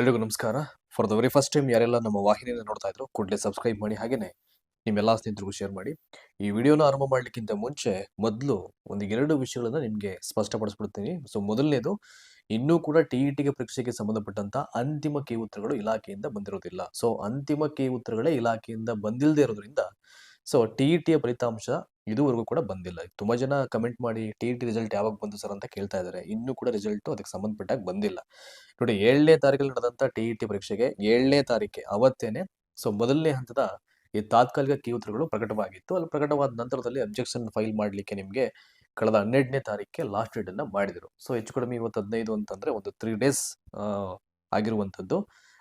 ಎಲ್ರಿಗೂ ನಮಸ್ಕಾರ. For the very first time ಯಾರೆಲ್ಲ ನಮ್ಮ ವಾಹಿನಿಯನ್ನು ನೋಡ್ತಾ ಇದ್ರು ಕೂಡಲೇ ಸಬ್ಸ್ಕ್ರೈಬ್ ಮಾಡಿ ಹಾಗೆಯೇ ನಿಮ್ಮೆಲ್ಲ ಸ್ನೇಹಿತರಿಗೂ ಶೇರ್ ಮಾಡಿ. ಈ ವಿಡಿಯೋನ ಆರಂಭ ಮಾಡಲಿಕ್ಕಿಂತ ಮುಂಚೆ ಮೊದಲು ಒಂದು ಎರಡು ವಿಷಯಗಳನ್ನು ನಿಮಗೆ ಸ್ಪಷ್ಟಪಡಿಸ್ಬಿಡ್ತೀನಿ. ಸೊ ಮೊದಲನೇದು, ಇನ್ನೂ ಕೂಡ ಟಿ ಇ ಟಿಗೆ ಪರೀಕ್ಷೆಗೆ ಸಂಬಂಧಪಟ್ಟಂತ ಅಂತಿಮ ಕೇ ಉತ್ತರಗಳು ಇಲಾಖೆಯಿಂದ ಬಂದಿರೋದಿಲ್ಲ. ಸೊ ಅಂತಿಮ ಕೇ ಉತ್ತರಗಳೇ ಇಲಾಖೆಯಿಂದ ಬಂದಿಲ್ಲದೆ ಇರೋದ್ರಿಂದ ಸೊ ಟಿ ಇ ಟಿಯ ಫಲಿತಾಂಶ ಇದುವರೆಗೂ ಕೂಡ ಬಂದಿಲ್ಲ. ತುಂಬಾ ಜನ ಕಮೆಂಟ್ ಮಾಡಿ ಟಿ ಟಿ ರಿಸಲ್ಟ್ ಯಾವಾಗ ಬಂತು ಸರ್ ಅಂತ ಕೇಳ್ತಾ ಇದ್ದಾರೆ. ಇನ್ನೂ ಕೂಡ ರಿಸಲ್ಟ್ ಅದಕ್ಕೆ ಸಂಬಂಧಪಟ್ಟಾಗ ಬಂದಿಲ್ಲ. ನೋಡಿ, ಏಳನೇ ತಾರೀಕಲ್ಲಿ ನಡೆದಂತ ಟಿ ಟಿ ಪರೀಕ್ಷೆಗೆ ಏಳನೇ ತಾರೀಕೆ, ಅವತ್ತೇನೆ ಸೊ ಮೊದಲನೇ ಹಂತದ ಈ ತಾತ್ಕಾಲಿಕ ಕೀ ಉತ್ತರಗಳು ಪ್ರಕಟವಾಗಿತ್ತು. ಅಲ್ಲಿ ಪ್ರಕಟವಾದ ನಂತರದಲ್ಲಿ ಅಬ್ಜೆಕ್ಷನ್ ಫೈಲ್ ಮಾಡಲಿಕ್ಕೆ ನಿಮಗೆ ಕಳೆದ ಹನ್ನೆರಡನೇ ತಾರೀಕಿಗೆ ಲಾಸ್ಟ್ ಡೇಟ್ ಅನ್ನ ಮಾಡಿದ್ರು. ಸೊ ಹೆಚ್ಚು ಕಡಿಮೆ ಇವತ್ತು ಹದಿನೈದು ಅಂತಂದ್ರೆ ಒಂದು ತ್ರೀ ಡೇಸ್ ಆಗಿರುವಂಥದ್ದು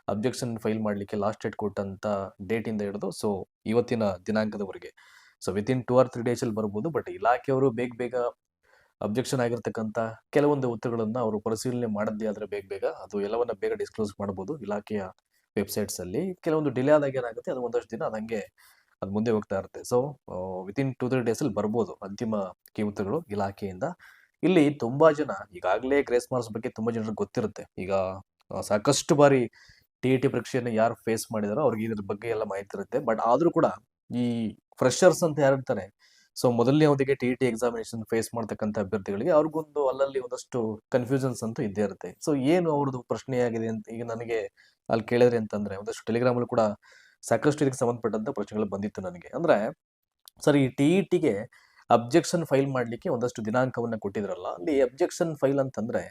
ಅಬ್ಜೆಕ್ಷನ್ ಫೈಲ್ ಮಾಡಲಿಕ್ಕೆ ಲಾಸ್ಟ್ ಡೇಟ್ ಕೊಟ್ಟಂತ ಡೇಟ್ ಇಂದ ಹಿಡಿದು ಸೊ ಇವತ್ತಿನ ದಿನಾಂಕದವರೆಗೆ. So within two or three days ಅಲ್ಲಿ ಬರ್ಬೋದು. ಬಟ್ ಇಲಾಖೆಯವರು ಬೇಗ ಬೇಗ ಅಬ್ಜೆಕ್ಷನ್ ಆಗಿರ್ತಕ್ಕಂಥ ಕೆಲವೊಂದು ಉತ್ತರಗಳನ್ನ ಅವರು ಪರಿಶೀಲನೆ ಮಾಡದೇ ಆದ್ರೆ ಬೇಗ ಬೇಗ ಅದು ಎಲ್ಲವನ್ನ ಬೇಗ ಡಿಸ್ಕ್ಲೋಸ್ ಮಾಡಬಹುದು ಇಲಾಖೆಯ ವೆಬ್ಸೈಟ್ಸ್ ಅಲ್ಲಿ ಕೆಲವೊಂದು ಡಿಲೇ ಆದಾಗ ಏನಾಗುತ್ತೆ, ಅದು ಒಂದಷ್ಟು ದಿನ ಅದಂಗೆ ಅದು ಮುಂದೆ ಹೋಗ್ತಾ ಇರುತ್ತೆ. So within two three days ಅಲ್ಲಿ ಬರ್ಬೋದು ಅಂತಿಮ ಕೀ ಉತ್ತರಗಳು ಇಲಾಖೆಯಿಂದ. ಇಲ್ಲಿ ತುಂಬಾ ಜನ, ಈಗಾಗಲೇ ಗ್ರೇಸ್ ಮಾರ್ಕ್ಸ್ ಬಗ್ಗೆ ತುಂಬಾ ಜನರಿಗೆ ಗೊತ್ತಿರುತ್ತೆ. ಈಗ ಸಾಕಷ್ಟು ಬಾರಿ ಟಿ ಇ ಟಿ ಪರೀಕ್ಷೆಯನ್ನು ಯಾರು ಫೇಸ್ ಮಾಡಿದಾರೋ ಅವ್ರಿಗೆ ಇದ್ರ ಬಗ್ಗೆ ಎಲ್ಲ ಮಾಹಿತಿ ಇರುತ್ತೆ. ಬಟ್ ಆದ್ರೂ ಕೂಡ ಈ ಫ್ರೆಶರ್ಸ್ ಅಂತ ಯಾರಿರ್ತಾರೆ. ಸೊ ಮೊದಲನೇ ಅವಧಿಗೆ ಟಿ ಟಿ ಎಕ್ಸಾಮಿನೇಷನ್ ಫೇಸ್ ಮಾಡ್ತಕ್ಕಂಥ ಅಭ್ಯರ್ಥಿಗಳಿಗೆ ಅವ್ರಿಗೊಂದು ಅಲ್ಲಲ್ಲಿ ಒಂದಷ್ಟು ಕನ್ಫ್ಯೂಷನ್ಸ್ ಅಂತೂ ಇದ್ದೇ ಇರುತ್ತೆ. ಸೊ ಏನು ಅವ್ರದ್ದು ಪ್ರಶ್ನೆ ಆಗಿದೆ ಅಂತ ಈಗ ನನಗೆ ಅಲ್ಲಿ ಕೇಳಿದ್ರೆ ಅಂತಂದ್ರೆ, ಒಂದಷ್ಟು ಟೆಲಿಗ್ರಾಮ್ ಅಲ್ಲಿ ಕೂಡ ಸಾಕಷ್ಟು ಇದಕ್ಕೆ ಸಂಬಂಧಪಟ್ಟಂತ ಪ್ರಶ್ನೆಗಳು ಬಂದಿತ್ತು ನನಗೆ. ಅಂದ್ರೆ, ಸರ್, ಈ ಟಿ ಟಿಗೆ ಅಬ್ಜೆಕ್ಷನ್ ಫೈಲ್ ಮಾಡ್ಲಿಕ್ಕೆ ಒಂದಷ್ಟು ದಿನಾಂಕವನ್ನ ಕೊಟ್ಟಿದ್ರಲ್ಲ, ಅಲ್ಲಿ ಅಬ್ಜೆಕ್ಷನ್ ಫೈಲ್ ಅಂತಂದ್ರೆ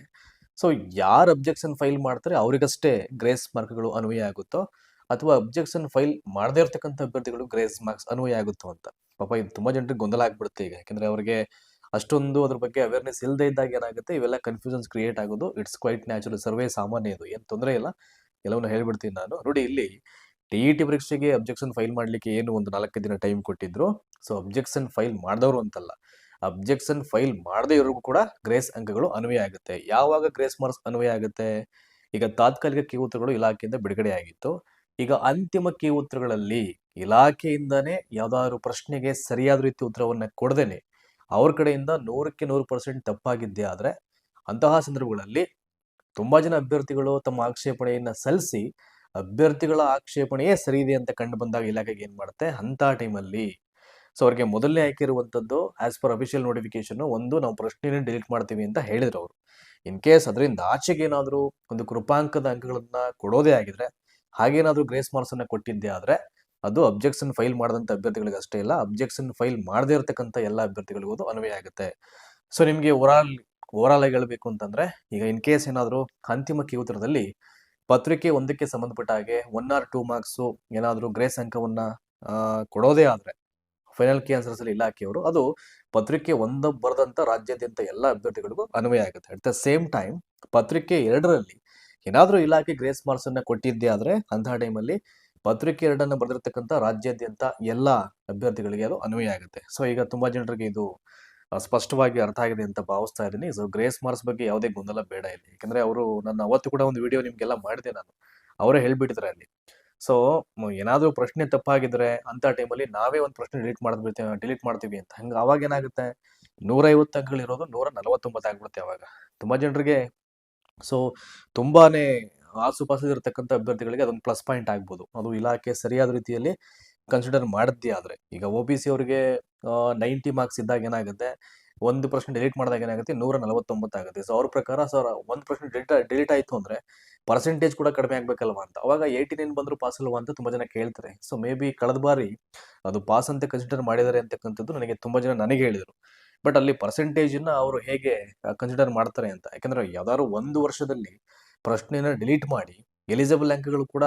ಸೊ ಯಾರು ಅಬ್ಜೆಕ್ಷನ್ ಫೈಲ್ ಮಾಡ್ತಾರೆ ಅವರಿಗಷ್ಟೇ ಗ್ರೇಸ್ ಮಾರ್ಕ್ಗಳು ಅನ್ವಯ ಆಗುತ್ತೋ ಅಥವಾ ಅಬ್ಜೆಕ್ಷನ್ ಫೈಲ್ ಮಾಡದೇ ಇರತಕ್ಕಂಥ ಅಭ್ಯರ್ಥಿಗಳು ಗ್ರೇಸ್ ಮಾರ್ಕ್ಸ್ ಅನ್ವಯ ಆಗುತ್ತೋ ಅಂತ. ಪಾಪ ಇದು ತುಂಬಾ ಜನರಿಗೆ ಗೊಂದಲ ಆಗ್ಬಿಡುತ್ತೆ ಈಗ. ಯಾಕಂದ್ರೆ ಅವರಿಗೆ ಅಷ್ಟೊಂದು ಅದ್ರ ಬಗ್ಗೆ ಅವೇರ್ನೆಸ್ ಇಲ್ಲದೆ ಇದ್ದಾಗ ಏನಾಗುತ್ತೆ, ಇವೆಲ್ಲ ಕನ್ಫ್ಯೂಷನ್ಸ್ ಕ್ರಿಯೇಟ್ ಆಗೋದು. ಇಟ್ಸ್ ಕ್ವೈಟ್ ನ್ಯಾಚುರಲ್ ಸರ್ವೇ ಸಾಮಾನ್ಯ ಇದು. ಏನು ತೊಂದರೆ ಇಲ್ಲ. ಎಲ್ಲವನ್ನು ಹೇಳ್ಬಿಡ್ತೀನಿ ನಾನು. ನೋಡಿ ಇಲ್ಲಿ ಟಿ ಇ ಟಿ ಪರೀಕ್ಷೆಗೆ ಅಬ್ಜೆಕ್ಷನ್ ಫೈಲ್ ಮಾಡಲಿಕ್ಕೆ ಏನು ಒಂದು ನಾಲ್ಕು ದಿನ ಟೈಮ್ ಕೊಟ್ಟಿದ್ರು. ಸೊ ಅಬ್ಜೆಕ್ಷನ್ ಫೈಲ್ ಮಾಡಿದವರು ಅಂತಲ್ಲ. ಅಬ್ಜೆಕ್ಷನ್ ಫೈಲ್ ಮಾಡದೇ ಇರೋರಿಗೂ ಕೂಡ ಗ್ರೇಸ್ ಅಂಕಗಳು ಅನ್ವಯ ಆಗುತ್ತೆ. ಯಾವಾಗ ಗ್ರೇಸ್ ಮಾರ್ಕ್ಸ್ ಅನ್ವಯ ಆಗುತ್ತೆ? ಈಗ ತಾತ್ಕಾಲಿಕ ಕೀ ಇಲಾಖೆಯಿಂದ ಬಿಡುಗಡೆ ಆಗಿತ್ತು. ಈಗ ಅಂತಿಮ ಕೀ ಉತ್ತರಗಳಲ್ಲಿ ಇಲಾಖೆಯಿಂದನೇ ಯಾವ್ದಾದ್ರು ಪ್ರಶ್ನೆಗೆ ಸರಿಯಾದ ರೀತಿ ಉತ್ತರವನ್ನ ಕೊಡದೇನೆ. ಅವ್ರ ಕಡೆಯಿಂದ ನೂರಕ್ಕೆ ನೂರು ಪರ್ಸೆಂಟ್ ತಪ್ಪಾಗಿದ್ದೇ ಆದ್ರೆ ಅಂತಹ ಸಂದರ್ಭಗಳಲ್ಲಿ ತುಂಬಾ ಜನ ಅಭ್ಯರ್ಥಿಗಳು ತಮ್ಮ ಆಕ್ಷೇಪಣೆಯನ್ನ ಸಲ್ಲಿಸಿ ಅಭ್ಯರ್ಥಿಗಳ ಆಕ್ಷೇಪಣೆಯೇ ಸರಿ ಇದೆ ಅಂತ ಕಂಡು ಬಂದಾಗ ಇಲಾಖೆಗೆ ಏನ್ ಮಾಡುತ್ತೆ? ಅಂತ ಟೈಮಲ್ಲಿ ಸೊ ಅವ್ರಿಗೆ ಮೊದಲನೇ ಆಯ್ಕೆ ಇರುವಂತದ್ದು ಆಸ್ ಪರ್ ಅಫಿಷಿಯಲ್ ನೋಟಿಫಿಕೇಶನ್ ಒಂದು ನಾವು ಪ್ರಶ್ನೆಯನ್ನು ಡಿಲೀಟ್ ಮಾಡ್ತೀವಿ ಅಂತ ಹೇಳಿದ್ರು ಅವರು. ಇನ್ ಕೇಸ್ ಅದರಿಂದ ಆಚೆಗೆ ಏನಾದರೂ ಒಂದು ಕೃಪಾಂಕದ ಅಂಕಗಳನ್ನ ಕೊಡೋದೇ ಆಗಿದ್ರೆ ಹಾಗೇನಾದ್ರೂ ಗ್ರೇಸ್ ಮಾರ್ಕ್ಸ್ ಅನ್ನ ಕೊಟ್ಟಿದ್ದೆ ಆದ್ರೆ ಅದು ಅಬ್ಜೆಕ್ಷನ್ ಫೈಲ್ ಮಾಡದಂತ ಅಭ್ಯರ್ಥಿಗಳಿಗೆ ಅಷ್ಟೇ ಇಲ್ಲ. ಅಬ್ಜೆಕ್ಷನ್ ಫೈಲ್ ಮಾಡದೇ ಇರತಕ್ಕಂತ ಎಲ್ಲ ಅಭ್ಯರ್ಥಿಗಳಿಗೂ ಅದು ಅನ್ವಯ ಆಗುತ್ತೆ. ಸೊ ನಿಮ್ಗೆ ಓವರಾಲ್ ಓವರಾಲ್ ಆಗಿ ಹೇಳ್ಬೇಕು ಅಂತಂದ್ರೆ, ಈಗ ಇನ್ ಕೇಸ್ ಏನಾದ್ರು ಅಂತಿಮ ಕೀ ಉತ್ತರದಲ್ಲಿ ಪತ್ರಿಕೆ ಒಂದಕ್ಕೆ ಸಂಬಂಧಪಟ್ಟ ಹಾಗೆ ಒನ್ ಆರ್ ಟೂ ಮಾರ್ಕ್ಸ್ ಏನಾದ್ರು ಗ್ರೇಸ್ ಅಂಕವನ್ನ ಕೊಡೋದೇ ಆದ್ರೆ ಫೈನಲ್ ಕೀ ಆನ್ಸರ್ಸ್ ಅಲ್ಲಿ ಇಲಾಖೆಯವರು ಅದು ಪತ್ರಿಕೆ ಒಂದ ಬರೆದಂಥ ರಾಜ್ಯಾದ್ಯಂತ ಎಲ್ಲ ಅಭ್ಯರ್ಥಿಗಳಿಗೂ ಅನ್ವಯ ಆಗುತ್ತೆ. ಅಟ್ ದ ಸೇಮ್ ಟೈಮ್ ಪತ್ರಿಕೆ ಎರಡರಲ್ಲಿ ಏನಾದ್ರೂ ಇಲಾಖೆ ಗ್ರೇಸ್ ಮಾರ್ಕ್ಸ್ ಅನ್ನ ಆದರೆ ಆದ್ರೆ ಅಂತಹ ಟೈಮಲ್ಲಿ ಪತ್ರಿಕೆ ಎರಡನ್ನ ಬರೆದಿರ್ತಕ್ಕಂಥ ರಾಜ್ಯಾದ್ಯಂತ ಎಲ್ಲ ಅಭ್ಯರ್ಥಿಗಳಿಗೆ ಅದು ಅನ್ವಯ ಆಗುತ್ತೆ. ಸೊ ಈಗ ತುಂಬಾ ಜನರಿಗೆ ಇದು ಸ್ಪಷ್ಟವಾಗಿ ಅರ್ಥ ಆಗಿದೆ ಅಂತ ಭಾವಿಸ್ತಾ ಇದ್ದೀನಿ. ಸೊ ಗ್ರೇಸ್ ಮಾರ್ಕ್ಸ್ ಬಗ್ಗೆ ಯಾವುದೇ ಗೊಂದಲ ಬೇಡ ಇಲ್ಲಿ. ಯಾಕಂದ್ರೆ ಅವರು ನನ್ನ ಅವತ್ತು ಕೂಡ ಒಂದು ವಿಡಿಯೋ ನಿಮ್ಗೆಲ್ಲ ಮಾಡಿದೆ ನಾನು. ಅವರೇ ಹೇಳ್ಬಿಟ್ಟಿದ್ರೆ ಅಲ್ಲಿ. ಸೊ ಏನಾದರೂ ಪ್ರಶ್ನೆ ತಪ್ಪಾಗಿದ್ರೆ ಅಂತ ಟೈಮಲ್ಲಿ ನಾವೇ ಒಂದು ಪ್ರಶ್ನೆ ಡಿಲೀಟ್ ಮಾಡ್ಬಿಡ್ತೇವೆ ಡಿಲೀಟ್ ಮಾಡ್ತೀವಿ ಅಂತ. ಹಂಗ ಅವಾಗ ಏನಾಗುತ್ತೆ? ನೂರೈವತ್ತು ಅಂಕಗಳಿರೋದು ನೂರ ನಲವತ್ತೊಂಬತ್ತು ಆಗ್ಬಿಡುತ್ತೆ ಅವಾಗ. ತುಂಬಾ ಜನರಿಗೆ ಸೊ, ತುಂಬಾನೇ ಆಸುಪಾಸದಿರ್ತಕ್ಕಂಥ ಅಭ್ಯರ್ಥಿಗಳಿಗೆ ಅದೊಂದು ಪ್ಲಸ್ ಪಾಯಿಂಟ್ ಆಗ್ಬೋದು. ಅದು ಇಲಾಖೆ ಸರಿಯಾದ ರೀತಿಯಲ್ಲಿ ಕನ್ಸಿಡರ್ ಮಾಡಿದ್ದೇ ಆದರೆ. ಈಗ ಒ ಬಿ ಸಿ ಅವರಿಗೆ ನೈಂಟಿ ಮಾರ್ಕ್ಸ್ ಇದ್ದಾಗ ಏನಾಗುತ್ತೆ? ಒಂದು ಪ್ರಶ್ನೆ ಡಿಲೀಟ್ ಮಾಡಿದಾಗ ಏನಾಗುತ್ತೆ? ನೂರ ನಲವತ್ತೊಂಬತ್ತು ಆಗುತ್ತೆ. ಸೊ ಅವ್ರ ಪ್ರಕಾರ ಸರ್ ಒಂದು ಪ್ರಶ್ನೆ ಡಿಲೀಟ್ ಡಿಲೀಟ್ ಆಯಿತು ಅಂದ್ರೆ ಪರ್ಸೆಂಟೇಜ್ ಕೂಡ ಕಡಿಮೆ ಆಗ್ಬೇಕಲ್ವಾ ಅಂತ. ಅವಾಗ ಏಯ್ಟಿ ನೈನ್ ಬಂದರೂ ಪಾಸ್ ಅಲ್ವಾ ಅಂತ ತುಂಬ ಜನ ಕೇಳ್ತಾರೆ. ಸೊ ಮೇ ಬಿ ಕಳೆದ ಬಾರಿ ಅದು ಪಾಸ್ ಅಂತ ಕನ್ಸಿಡರ್ ಮಾಡಿದ್ದಾರೆ ಅಂತಕ್ಕಂಥದ್ದು ನನಗೆ ತುಂಬ ಜನ ನನಗೆ ಹೇಳಿದರು. ಬಟ್ ಅಲ್ಲಿ ಪರ್ಸೆಂಟೇಜ್ನ ಅವರು ಹೇಗೆ ಕನ್ಸಿಡರ್ ಮಾಡ್ತಾರೆ ಅಂತ. ಯಾಕಂದ್ರೆ ಯಾವ್ದಾದ್ರು ಒಂದು ವರ್ಷದಲ್ಲಿ ಪ್ರಶ್ನೆನ ಡಿಲೀಟ್ ಮಾಡಿ ಎಲಿಜಿಬಲ್ ಅಂಕಗಳು ಕೂಡ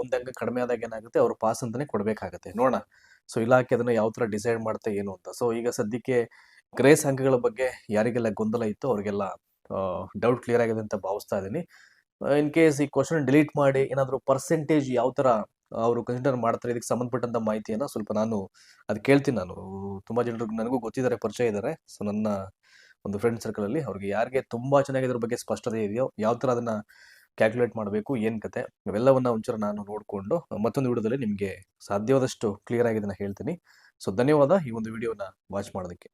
ಒಂದು ಅಂಕ ಕಡಿಮೆ ಆದಾಗ ಏನಾಗುತ್ತೆ, ಅವ್ರು ಪಾಸ್ ಅಂತಾನೆ ಕೊಡಬೇಕಾಗತ್ತೆ. ನೋಡೋಣ. ಸೊ ಇಲಾಖೆ ಅದನ್ನ ಯಾವ ತರ ಡಿಸೈಡ್ ಮಾಡುತ್ತೆ ಏನು ಅಂತ. ಸೊ ಈಗ ಸದ್ಯಕ್ಕೆ ಗ್ರೇಸ್ ಅಂಕಗಳ ಬಗ್ಗೆ ಯಾರಿಗೆಲ್ಲ ಗೊಂದಲ ಇತ್ತು ಅವ್ರಿಗೆಲ್ಲ ಡೌಟ್ ಕ್ಲಿಯರ್ ಆಗಿದೆ ಅಂತ ಭಾವಿಸ್ತಾ ಇದ್ದೀನಿ. ಇನ್ ಕೇಸ್ ಈ ಕ್ವಶನ್ ಡಿಲೀಟ್ ಮಾಡಿ, ಏನಾದರೂ ಪರ್ಸೆಂಟೇಜ್ ಯಾವ ತರ ಅವರು ಕನ್ಸಿಡರ್ ಮಾಡ್ತಾರೆ. ಇದಕ್ಕೆ ಸಂಬಂಧಪಟ್ಟಂತ ಮಾಹಿತಿಯನ್ನ ಸ್ವಲ್ಪ ನಾನು ಅದು ಕೇಳ್ತೀನಿ ನಾನು. ತುಂಬಾ ಜನರು ನನಗೂ ಗೊತ್ತಿದ್ದಾರೆ, ಪರಿಚಯ ಇದ್ದಾರೆ. ಸೊ ನನ್ನ ಒಂದು ಫ್ರೆಂಡ್ ಸರ್ಕಲ್ ಅಲ್ಲಿ ಅವ್ರಿಗೆ ಯಾರಿಗೆ ತುಂಬಾ ಚೆನ್ನಾಗಿ ಇದ್ರ ಬಗ್ಗೆ ಸ್ಪಷ್ಟತೆ ಇದೆಯೋ, ಯಾವ ತರ ಅದನ್ನ ಕ್ಯಾಲ್ಕುಲೇಟ್ ಮಾಡಬೇಕು, ಏನು ಕತೆ, ಇವೆಲ್ಲವನ್ನು ಒಂಚೂರು ನಾನು ನೋಡಿಕೊಂಡು ಮತ್ತೊಂದು ವಿಡಿಯೋದಲ್ಲಿ ನಿಮಗೆ ಸಾಧ್ಯವಾದಷ್ಟು ಕ್ಲಿಯರ್ ಆಗಿ ಇದನ್ನ ಹೇಳ್ತೀನಿ. ಸೊ ಧನ್ಯವಾದ ಈ ಒಂದು ವಿಡಿಯೋನ ವಾಚ್ ಮಾಡೋದಕ್ಕೆ.